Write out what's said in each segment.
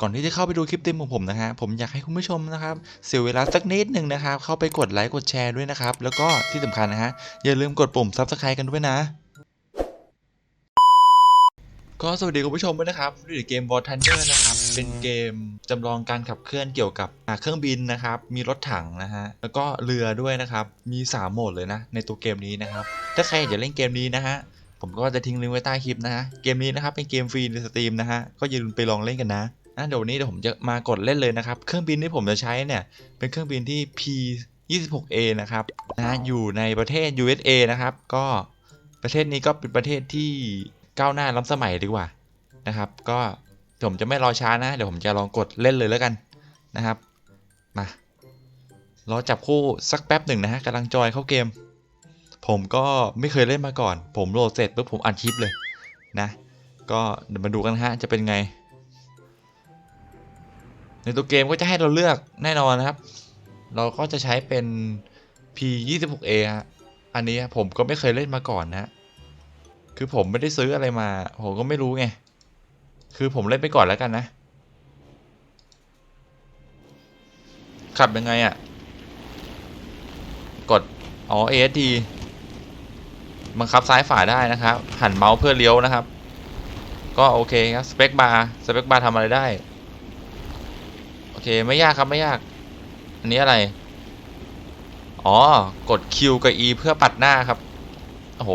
ก่อนที่จะเข้าไปดูคลิปเต็มของผมนะฮะผมอยากให้คุณผู้ชมนะครับเสียเวลาสักนิดหนึ่งนะครับเข้าไปกดไลค์กดแชร์ด้วยนะครับ แล้วก็ที่สำคัญนะฮะอย่าลืมกดปุ่ม subscribe กันด้วยนะก็สวัสดีคุณผู้ชมด้วยนะครับอยู่ในเกม War Thunder นะครับ เป็นเกมจำลองการขับเคลื่อนเกี่ยวกับเครื่องบินนะครับ มีรถถังนะฮะ แล้วก็เรือด้วยนะครับ มีสามโหมดเลยนะ ในตัวเกมนี้นะครับ ถ้าใครอยากเล่นเกมนี้นะฮะ ผมก็จะทิ้งลิงก์ไว้ใต้คลิปนะฮะ เกมนี้นะครับเป็นเกมฟรีในสตรีมนะฮะ ก็อย่าลืมไปลองเล่นกันนะ นะเดี๋ยววันนี้เดี๋ยวผมจะมากดเล่นเลยนะครับ เครื่องบินที่ผมจะใช้เนี่ย เป็นเครื่องบินที่ P 26A นะครับนะอยู่ในประเทศ USA นะครับ ก็ประเทศนี้ก็เป็นประเทศที่ก้าวหน้าล้ำสมัยดีกว่านะครับ ก็ผมจะไม่รอช้านะ เดี๋ยวผมจะลองกดเล่นเลยแล้วกันนะครับมารอจับคู่สักแป๊บหนึ่งนะฮะกำลังจอยเข้าเกม ผมก็ไม่เคยเล่นมาก่อน ผมโหลดเสร็จปุ๊บผมอัดคลิปเลยนะ ก็เดี๋ยวมาดูกันฮะจะเป็นไง ในตัวเกมก็จะให้เราเลือกแน่นอนนะครับ เราก็จะใช้เป็น P 2 6 A ฮะอันนี้ผมก็ไม่เคยเล่นมาก่อนนะ คือผมไม่ได้ซื้ออะไรมา ผมก็ไม่รู้ไง คือผมเล่นไปก่อนแล้วกันนะ ขับยังไงอะ่ะ กด อ๋อ ASD บังคับซ้ายฝ่าได้นะครับ หันเมาส์เพื่อเลี้ยวนะครับ ก็โอเคครับ สเปคบาร์ สเปคบาร์ทำอะไรได้ เคไม่ยากครับไม่ยาก อันนี้อะไร อ๋อ กด Q กับ E เพื่อปัดหน้าครับ โอ้โห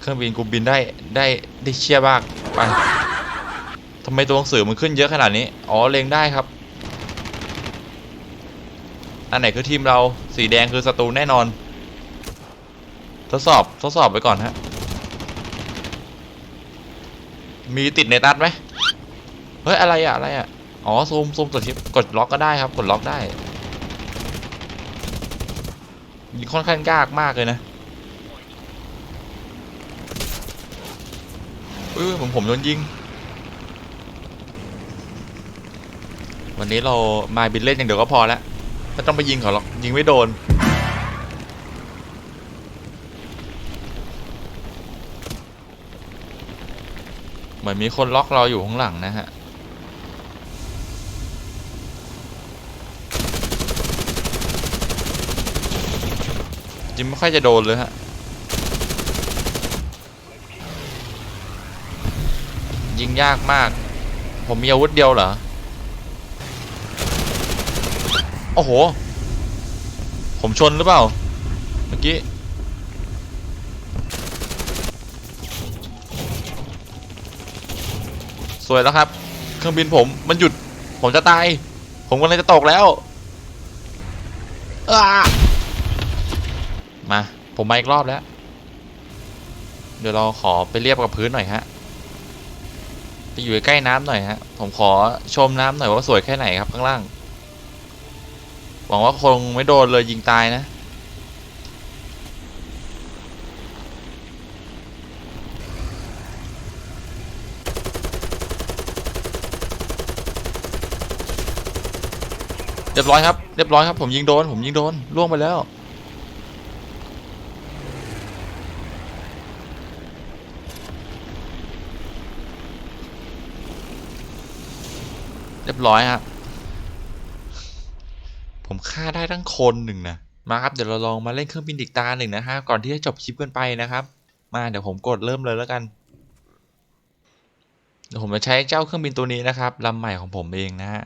เครื่องบินกูบินได้ได้ได้เชี่ยมาก ไปทำไมตัวหนังสือมันขึ้นเยอะขนาดนี้ อ๋อเล็งได้ครับ อันไหนคือทีมเรา สีแดงคือศัตรูแน่นอน ทดสอบทดสอบไปก่อนฮะ มีติดในตัดไหม เฮ้ย อะไรอะอะไรอะ อ๋อซูมซูมกดชิปกดล็อกก็ได้ครับ กดล็อกได้ยิงค่อนข้างยากมากเลยนะอุ้ยผมผมโดนยิง วันนี้เรามาบินเล่นอย่างเดียวก็พอแล้วไม่ต้องไปยิงเขาหรอกยิงไม่โดนเหมือนมีคนล็อกเราอยู่ข้างหลังนะฮะ ยิงไม่ค่อยจะโดนเลยฮะ ยิงยากมาก ผมมีอาวุธเดียวเหรอ โอ้โห ผมชนหรือเปล่า เมื่อกี้สวยแล้วครับ เครื่องบินผมมันหยุด ผมจะตาย ผมกำลังจะตกแล้วอ้า มา ผมมาอีกรอบแล้ว เดี๋ยวเราขอไปเรียบกับพื้นหน่อยฮะ ไปอยู่ใกล้น้ำหน่อยฮะ ผมขอชมน้ำหน่อยว่าสวยแค่ไหนครับข้างล่าง หวังว่าคงไม่โดนเลยยิงตายนะเรียบร้อยครับ เรียบร้อยครับ ผมยิงโดน ผมยิงโดน ล่วงไปแล้ว เรียบร้อยครับ ผมฆ่าได้ทั้งคนหนึ่งนะ มาครับ เดี๋ยวเราลองมาเล่นเครื่องบินอีกตาหนึ่งนะฮะ ก่อนที่จะจบคลิปกันไปนะครับ มาเดี๋ยวผมกดเริ่มเลยแล้วกัน เดี๋ยวผมจะใช้เจ้าเครื่องบินตัวนี้นะครับลำใหม่ของผมเองนะฮะ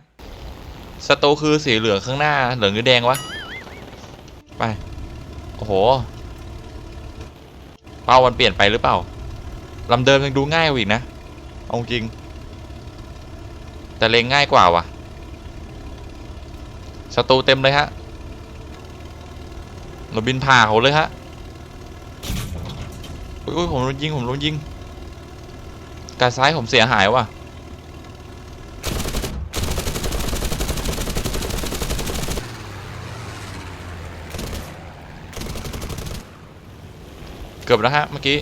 ศัตรูคือสีเหลืองข้างหน้า เหลืองหรือแดงวะ ไป โอ้โห เป้ามันเปลี่ยนไปหรือเปล่าลำเดิมยังดูง่ายกว่าอีกนะ เอาจริง แต่เล็งง่ายกว่าวะศัตรูเต็มเลยฮะเราบินผ่าเขาเลยฮะอุ้ยอุ้ยผมโดนยิงผมโดนยิงกาซ้ายผมเสียหายว่ะเกือบแล้วฮะเมื่อกี้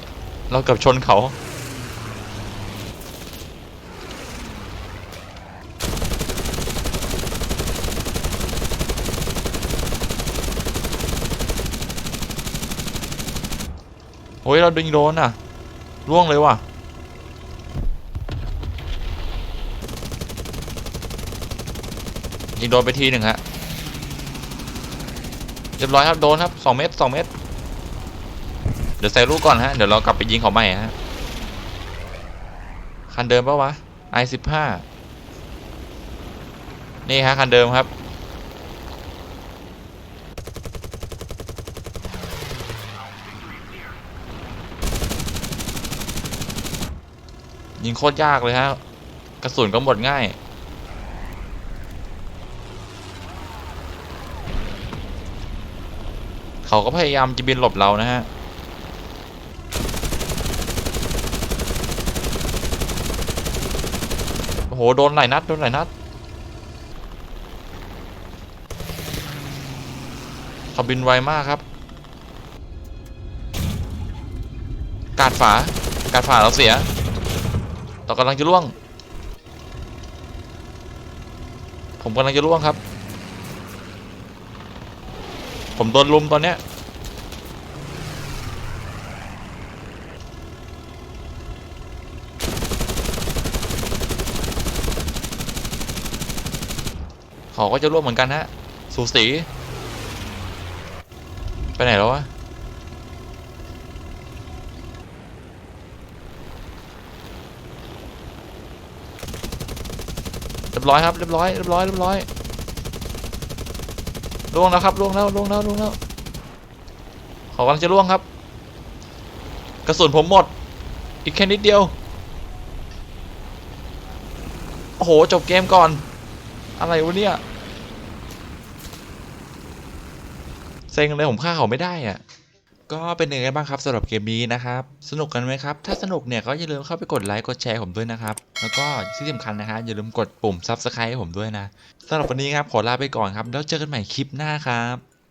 เราเกือบชนเขา โอ้ย เราดึงโดนอะร่วงเลยว่ะยิงโดนไปทีหนึ่งฮะเรียบร้อยครับโดนครับสองเมตรสองเมตร เดี๋ยวใส่ลูกก่อนฮะ เดี๋ยวเรากลับไปยิงเขาใหม่ฮะ คันเดิมปะวะ i สิบห้านี่ฮะ คันเดิมครับ ยิงโคตรยากเลยฮะ กระสุนก็หมดง่าย เขาก็พยายามจะบินหลบเรานะฮะโอ้โห โดนหลายนัด โดนหลายนัด เขาบินไวมากครับ กาดฝากาดฝาเราเสีย เรากำลังจะล่วง ผมกำลังจะล่วงครับ ผมโดนลุมตอนเนี้ยเขาก็จะร่วมเหมือนกันฮะ สูสี ไปไหนแล้ววะ รียบร้อยครับเรียบร้อยเรียบร้อยเรียบร้อยล่วงแล้วครับล่วงแล้วล่วงแล้วล่วงแล้วขากำลังจะล่วงครับ กระสุนผมหมด อีกแค่นิดเดียวโอ้โหจบเกมก่อน อะไรวะเนี่ยเซ็งเลยผมฆ่าเขาไม่ได้อะ ก็เป็นยังไงบ้างครับสำหรับเกมนี้นะครับ สนุกกันไหมครับ ถ้าสนุกเนี่ยก็อย่าลืมเข้าไปกดไลค์กดแชร์ผมด้วยนะครับ แล้วก็ที่สำคัญนะฮะอย่าลืมกดปุ่ม Subscribe ให้ผมด้วยนะสำหรับวันนี้ครับขอลาไปก่อนครับ แล้วเจอกันใหม่คลิปหน้าครับ